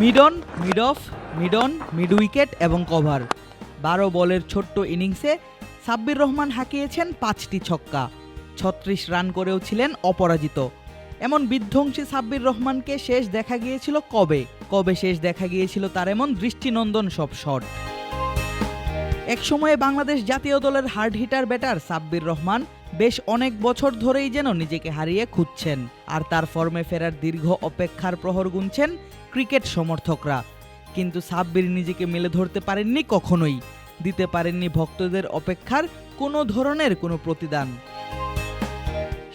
Mid on mid off mid on mid wicket এবং cover বারো বলের ছোট্ট ইনিংসে সাব্বির রহমান হাঁকিয়েছেন পাঁচটি ছক্কা। ছত্রিশ রান করেও ছিলেন অপরাজিত। এমন বিধ্বংসী সাব্বির রহমানকে শেষ দেখা গিয়েছিল কবে? কবে শেষ দেখা গিয়েছিল তার এমন দৃষ্টিনন্দন সব শট? একসময়ে বাংলাদেশ জাতীয় দলের hard hitter batter Sabbir Rahman বেশ অনেক বছর ধরেই যেন নিজেকে হারিয়ে খুঁজছেন, আর তার ফর্মে ফেরার দীর্ঘ অপেক্ষার প্রহর গুনছেন ক্রিকেট সমর্থকরা। কিন্তু সাব্বির নিজেকে মেলে ধরতে পারেননি কখনোই, দিতে পারেননি ভক্তদের অপেক্ষার কোনো ধরনের কোনো প্রতিদান।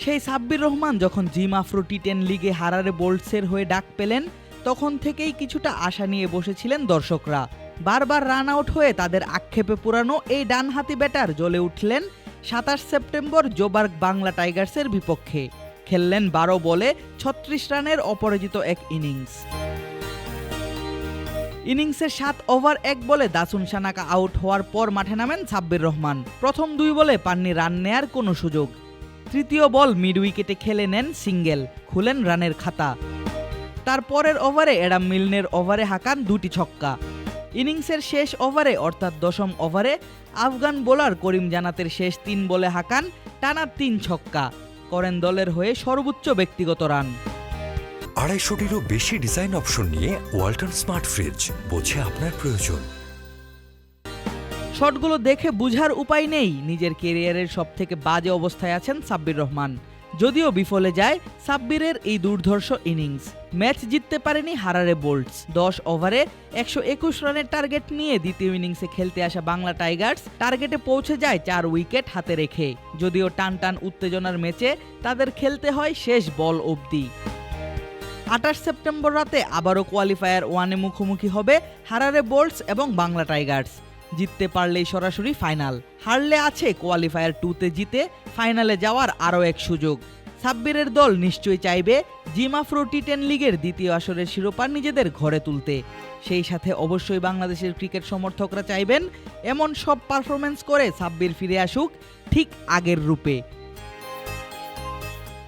সেই সাব্বির রহমান যখন জিম আফ্রো টি টেন লিগে হারারে বোল্টসের হয়ে ডাক পেলেন, তখন থেকেই কিছুটা আশা নিয়ে বসেছিলেন দর্শকরা। বারবার রান আউট হয়ে তাদের আক্ষেপে পুরানো এই ডানহাতি ব্যাটার জ্বলে উঠলেন সাতাশ সেপ্টেম্বর জোবার্গ বাংলা টাইগার্সের বিপক্ষে। খেললেন বারো বলে ছত্রিশ রানের অপরাজিত এক ইনিংস। ইনিংসের সাত ওভার এক বলে দাসুন সানাকা আউট হওয়ার পর মাঠে নামেন সাব্বির রহমান। প্রথম দুই বলে পাননি রান নেয়ার কোনো সুযোগ। তৃতীয় বল মিড উইকেটে খেলে নেন সিঙ্গেল, খুলেন রানের খাতা। তার পরের ওভারে এডাম মিলনের ওভারে হাঁকান দুটি ছক্কা। ইনিংসের শেষ ওভারে অর্থাৎ দশম ওভারে আফগান বোলার করিম জানাতের শেষ তিন বলে হাঁকান টানা তিন ছক্কা। করেন দলের হয়ে সর্বোচ্চ ব্যক্তিগত রান। আড়াইশোটিরও বেশি ডিজাইন অপশন নিয়ে ওয়াল্টন স্মার্ট ফ্রিজ বোঝে আপনার প্রয়োজন। শটগুলো দেখে বুঝার উপায় নেই। নিজের কেরিয়ারের সব থেকে বাজে অবস্থায় আছেন সাব্বির রহমান। যদিও বিফলে যায়, সাব্বিরের এই দুর্ধর্ষ ইনিংস। ম্যাচ জিততে পারেনি হারারে বোল্টস। দশ ওভারে একশো একুশ রানের টার্গেট নিয়ে দ্বিতীয় ইনিংসে খেলতে আসা বাংলা টাইগার্স টার্গেটে পৌঁছে যায় চার উইকেট হাতে রেখে। যদিও টান টান উত্তেজনার ম্যাচে তাদের খেলতে হয় শেষ বল অবধি। আঠাশ সেপ্টেম্বর রাতে আবারও কোয়ালিফায়ার ওয়ানে মুখোমুখি হবে হারারে বোল্টস এবং বাংলা টাইগার্স। জিততে পারলেই সরাসরি ফাইনাল। হারলে আছে কোয়ালিফায়ার টুতে জিতে ফাইনালে যাওয়ার আরও এক সুযোগ। সাব্বিরের দল নিশ্চয়ই চাইবে জিমাফ্রো টি টেন লিগের দ্বিতীয় আসরের শিরোপা নিজেদের ঘরে তুলতে। সেই সাথে অবশ্যই বাংলাদেশের ক্রিকেট সমর্থকরা চাইবেন এমন সব পারফরমেন্স করে সাব্বির ফিরে আসুক ঠিক আগের রূপে।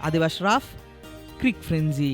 আদিবাস রাফ, ক্রিক ফ্রেঞ্জি